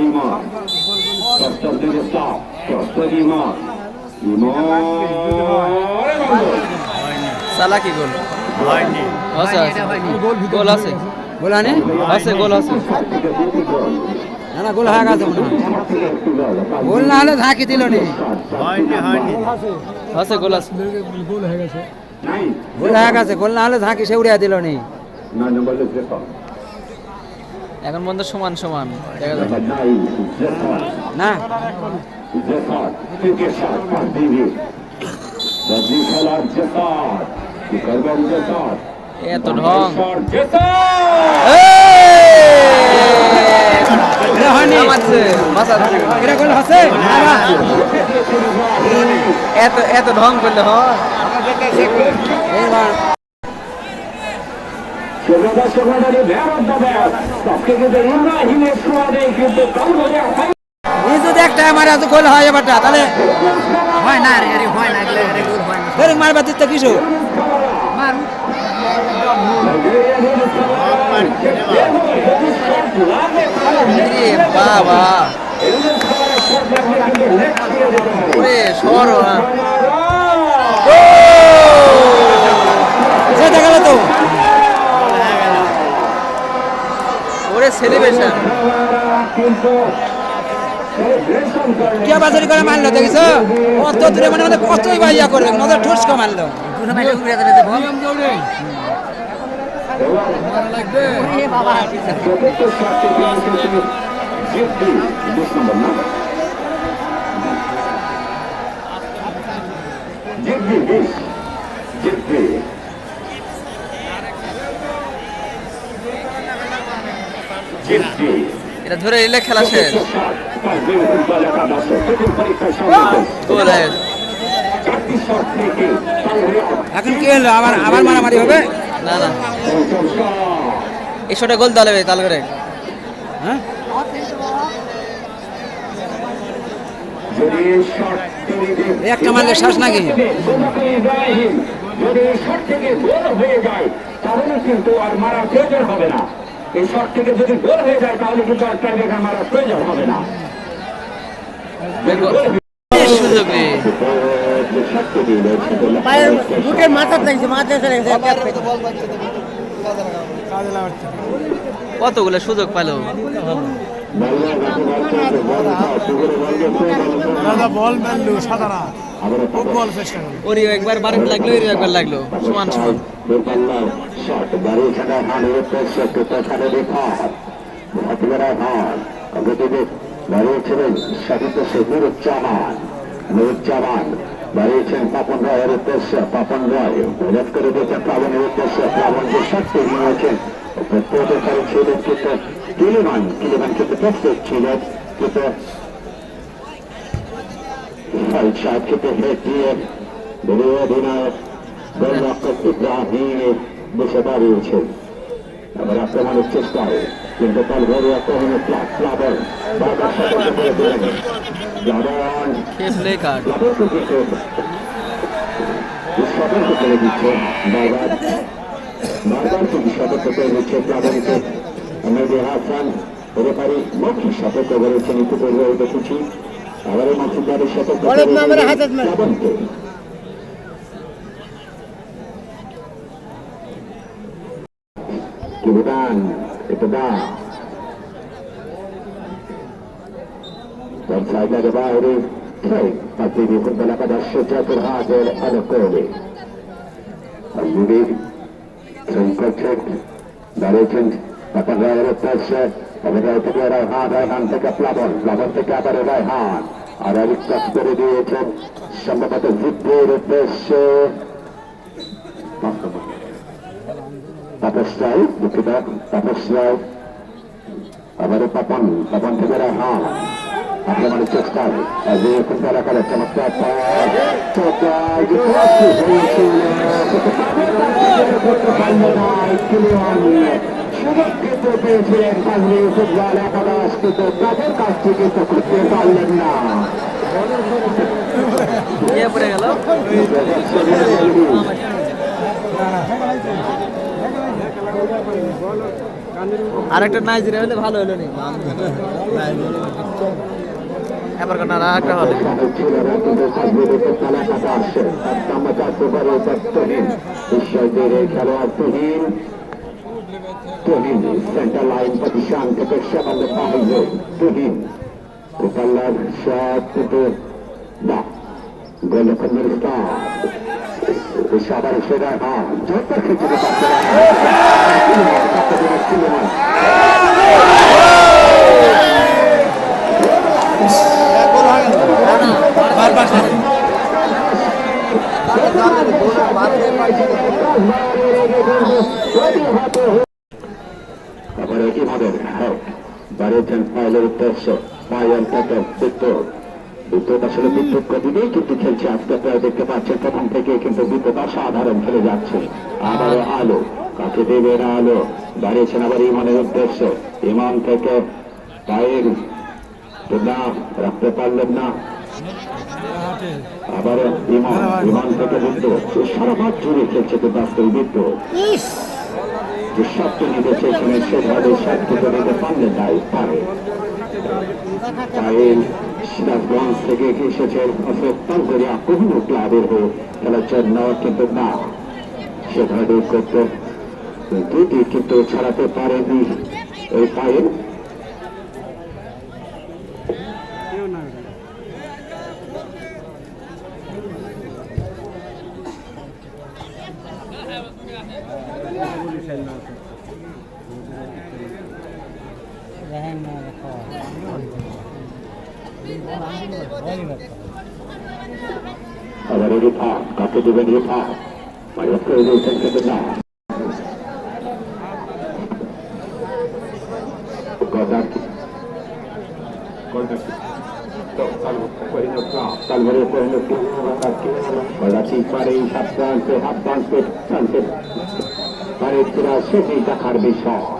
ইমন সপ্তম দিকে স্টপ সপ্তম ইমন সালা কি গোল হয়নি আছে আছে গোল আছে গোল আনে আছে গোল আছে না না গোল হয়ে গেছে গোল না হলে ঝাঁকি দিল নি আছে গোল আছে গোল হয়ে গেছে গোল না হলে ঝাঁকি সে উড়িয়ে দিল নি এখন বন্ধু সমান সমান দেখা যাবে না। কি করবেন জেফর এত ঢং করলে এটা হয় এইবার সেবাদা সেবাদারি ব্যারাত দাদা সবকে কিন্তু কিন্তু যদি একটা মারে এত গোল হয় এবারটা তাহলে হয় না রে আরে হয় না গেলে আরে গোল হয় না। ধরে মারবা দিতে কিছু। মার। এ বাবা। ওরে সর সেটা গেল তো ওরে সেলিব্রেশন কে বাজারি করে মারলো দেখিস? কত দূরে মানে মানে কতই বাইয়া করবে নজর ঠুসকে মারলো। দুটো মাইলে উড়ে যাবে রে বল এ বাবা চতুর্থ শটটি কিন্তু জিতবি বিশ নম্বর না জিতবি বিশ জিতবি জিতবি এটা ধরে নিলে খেলা শেষ। এখন কি হলো? আবার আবার মারামারি হবে? না না। এই শটে গোল তাহলে তাল করে। হ্যাঁ? একটা মারলে শ্বাস নাকি? যদি শট থেকে গোল হয়ে যায় তাহলে কিন্তু আর মারার প্রয়োজন হবে না। এই শট থেকে যদি গোল হয়ে যায় তাহলে কিন্তু আর টাইব্রেকার মারার প্রয়োজন হবে না সুযোগ নেই পায়ের মাথা লাগছে মাথা লাগছে কতগুলো সুযোগ পেল দাদা বল সাদারা ওরই একবার বারেন্ট লাগল এরই একবার লাগল। সমান সমান। দাঁড়িয়েছিলেন সাহিত্য সে নুরুজ্জামান নুরুজ্জামান দাঁড়িয়েছেন পাপন রায়ের উদ্দেশ্যে পাপন রায় রেফ করে দিয়েছেন প্লাবনের উদ্দেশ্যে প্লাবনকে শক্তি নিয়েছেন প্রতিকারী ছিলেন কিন্তু কিলিমান কিলিমান কিন্তু প্রস্তুত ছিলেন কিন্তু দিয়ে দলীয় অধিনায়ক গোলরক্ষক ইব্রাহিম বসে দাঁড়িয়েছেন আবার আক্রমণের চেষ্টায় কিন্তু তার ঘরে আক্রমণের প্লাব প্লাবন বারবার সতর্ক করে দিলেন প্লাবন সতর্ক করে দিচ্ছে বারবার বারবার কিন্তু সতর্ক করে দিচ্ছে প্লাবনকে মেহেদি হাসান রেফারি মৌখিক সতর্ক করেছেন ইতিপূর্বে দেখেছি আবার হাতে হাত Kemudian kepada dan saja ada Bahri Baik, pasti di pada Syajatul Hadir ada Kobe Al-Yudi Sengkocek Daricin Dapat Raya Rupasa Kemudian itu dia Raihan Raihan teka pelabon Pelabon teka pada Raihan Ada Rikas dari dia Sambapata Zidri Rupasa Maaf teman Tapos tayo, kita tapos tayo. আবার পাপন পাপন থেকে রাহান আক্রমণের চেষ্টায় আজ এই কুন্তলা করে চমৎকার pass সুরক্ষিত পেয়েছিলেন কাজী ফুটবল একাদশ কিন্তু তাদের কাছ থেকে তো করতে পারলেন না, আরেকটা নাইজেরিয়া হলে। ভালো হলো নি এবার কেন কিন্তু সাবজেক্টে খেলা কাটা আসছে তাম্মা চারশো করে তত্ত্বহীন বিশ্বজুড়ে খেলোয়াড় Tuhin Tuhin centre line position থেকে সেখানে পাহিল তুহিন উপল্লার শট কিন্তু না গোলখন্ডের আবার একইভাবে হ্যাঁ বাড়িয়েছেন ফাইলের উদ্দেশ্য ফাইল থেকে বিদ্যুৎ বিদ্যুৎ আসলে বিদ্যুৎ গতিতেই কিন্তু খেলছে। আজকে আপনারা দেখতে পাচ্ছেন, প্রথম থেকে কিন্তু বিদ্যুৎ অসাধারণ খেলে যাচ্ছে। আবারও আলো। কাকে দেবে না আলো? দাঁড়িয়েছেন আবার ইমানের উদ্দেশ্য। ইমান থেকে পায়ের না, রাখতে পারলেন না। আবার ইমান। ইমান থেকে বিদ্যুৎ। সারা মাঠ জুড়ে খেলছে কিন্তু আজকের বিদ্যুৎ। যে সবটুকু চেয়েছিলেন সেভাবে সবটুকু নিতে পারলেন তাই পারে। তাই সিরাজগঞ্জ থেকে এসেছেন অত্যন্ত করে আক্রমণ ক্লাবের হয়ে খেলার জন্য কিন্তু না। সেভাবে করতে। দুটি কিন্তু ছাড়াতে পারেনি। এই পায়ের আবার রেফা কাকে দেবেন রেফা মাইয়াত করে দিয়েছেন কিন্তু না দেখার বিষয়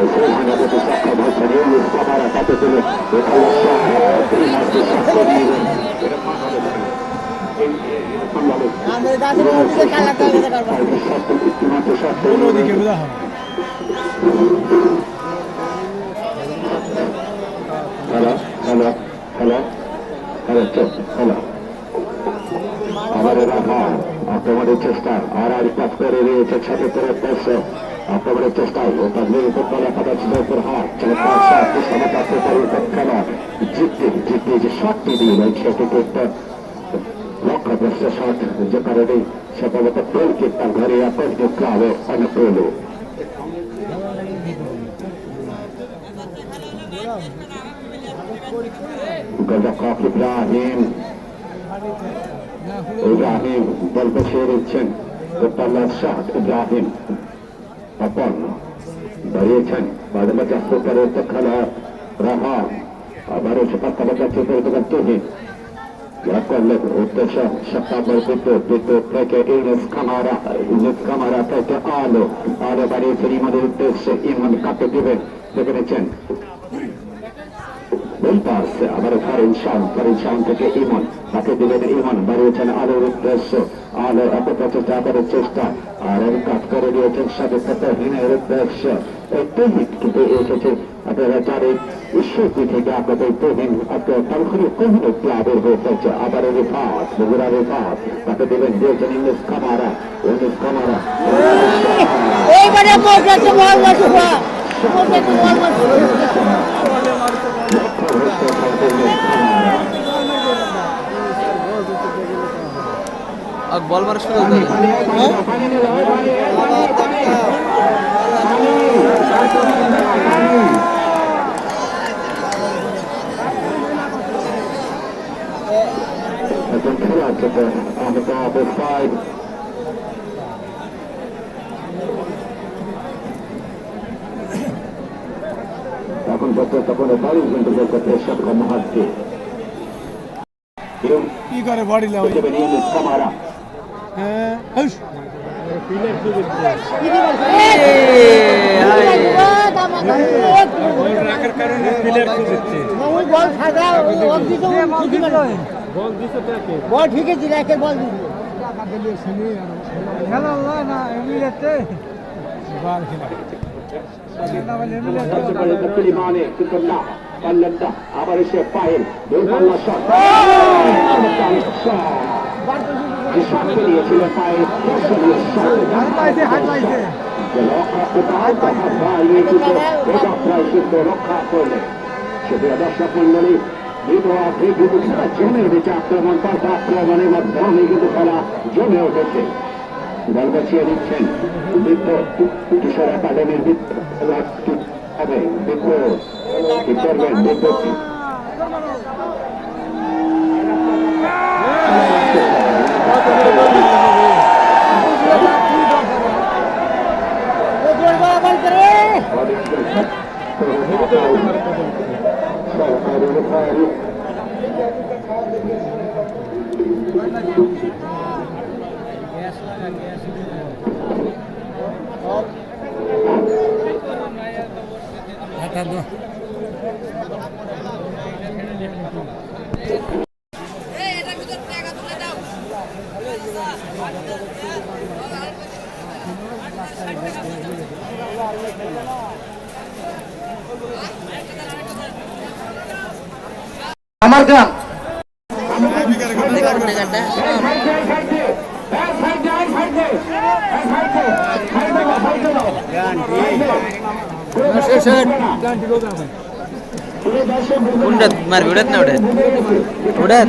E অন্যদিকে হয় hello hello hello hello hello আমাদের রাখা চেষ্টা আর আর পাস করে রয়েছে সাথে করে দর্শক আক্রমণের চেষ্টায় ও তার মেরে ফুটবল একাদশ উপর হাত চমৎকার শট সমতা প্রতারিত খেলা জিততে জিততে যে শটটি দিল সেটিকে একটা লক্ষ্যগ্রস্ত শট যে কারণে সেটা মতো গোলকে তার ঘরে আপন ক্লাবে অনুকূল গজকক ইব্রাহিম ইব্রাহিম গল্প সেরেছেন গোপাল্লা শাহ ইব্রাহিম অপন দাঁড়িয়েছেন। মাঝে মাঝে সুপারের তো খেলা রাহা। আবারও সে পাক্কা বাচ্চা চোখের দোকান তুহিন যারা করলেন উদ্দেশ্য সপ্তাহের বিদ্যুৎ বিদ্যুৎ থেকে ইউনুস কামারা ইউনুস কামারা থেকে আলো। আলো বাড়িয়েছেন ইমানের উদ্দেশ্যে ইমান কাপে দিবেন। দেখেছেন বলপাস আবার ফারিন শান ফারিন শান থেকে ইমন তাকে দিলেন ইমন বাড়িয়েছেন আলোর উদ্দেশ্য। আলো এত প্রচেষ্টা আবারের চেষ্টা। আর এর কাজ করে দিয়েছেন সাথে হীনের উদ্দেশ্য। এই কিন্তু এসেছে আপনারা জানেন ঈশ্বরী থেকে আপনাদের তহিন আপনার তখনই কহিন ক্লাবের হয়ে চলছে আবার রেফাত বগুড়া রেফাত তাকে দিলেন দিয়েছেন ইংলিশ কামারা ইংলিশ কামারা এইবারে আর বল মারা শুরু করে একজন খেলা থেকে আমাদের অবস্থায় এখন সর্বত্র কোনো বাড়ি গোল করতে সক্ষম হচ্ছে কি করে বডি হুস। বল ঠিকই একের বল না এমনিতে বাল খেলা কিলিমানে কিন্তু না পারলেন না আবার এসে পায়েল পায়েল পাইছে হাত পাইছে রক্ষা করলে সেটি দর্শক মন্ডলী খেলা জমে উঠেছে আক্রমণ পাল্টা আক্রমণের দিচ্ছেন বল করে সরকারি রেফারি আমার গ্রাম কোনটা মারবি ওটাত না ওটাত ওটাত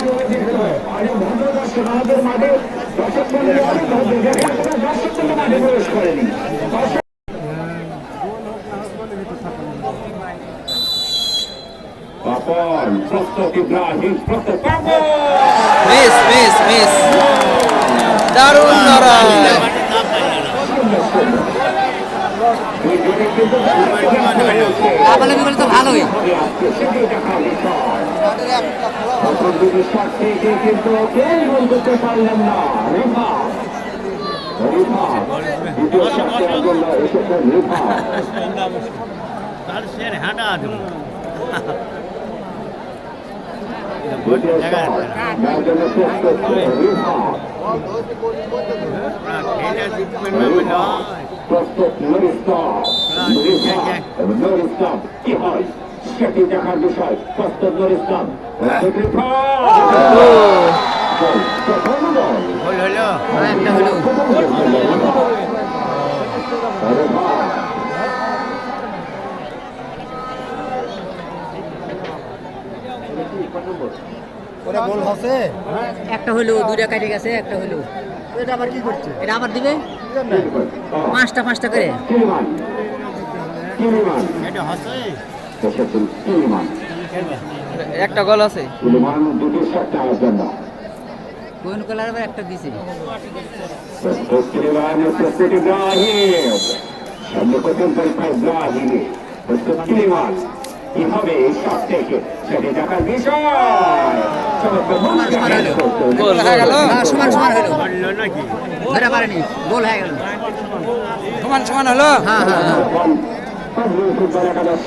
পাপন প্রস্তুত ইব্রাহিম প্রস্তুত মিস মিস মিস। দারুণ লড়াই আপালে বিগলে তো ভালোই। কিন্তু কেউ গোল করতে পারলেন না রেফা রেফা দ্বিতীয় শটে জন্য এসেছেন রেফা দ্বিতীয় শট যার জন্য প্রস্তুত রেফা প্রস্তুত নুরিস্তান নুরিস্তান কি হয় সেটি দেখার বিষয় প্রস্তুত নুরিস্তান প্রস্তুত রেফা গোল, প্রথম গোল একটা হলো রেফা একটা হলো দুইটা কাটে গেছে একটা হলো। এটা আবার কি করছে? এটা আবার দিবে? পাঁচটা পাঁচটা করে। এসেছেন কিলিমান একটা গোল আছে। কোন কালার আবার একটা দিছে? সামনে পরীক্ষা এই থেকে গোল হয়ে গেল? হ্যাঁ, সমান সমান হলো। ধরে পারেনি। গোল হয়ে গেল। সমান সমান হলো? হ্যাঁ হ্যাঁ হ্যাঁ। একাদশ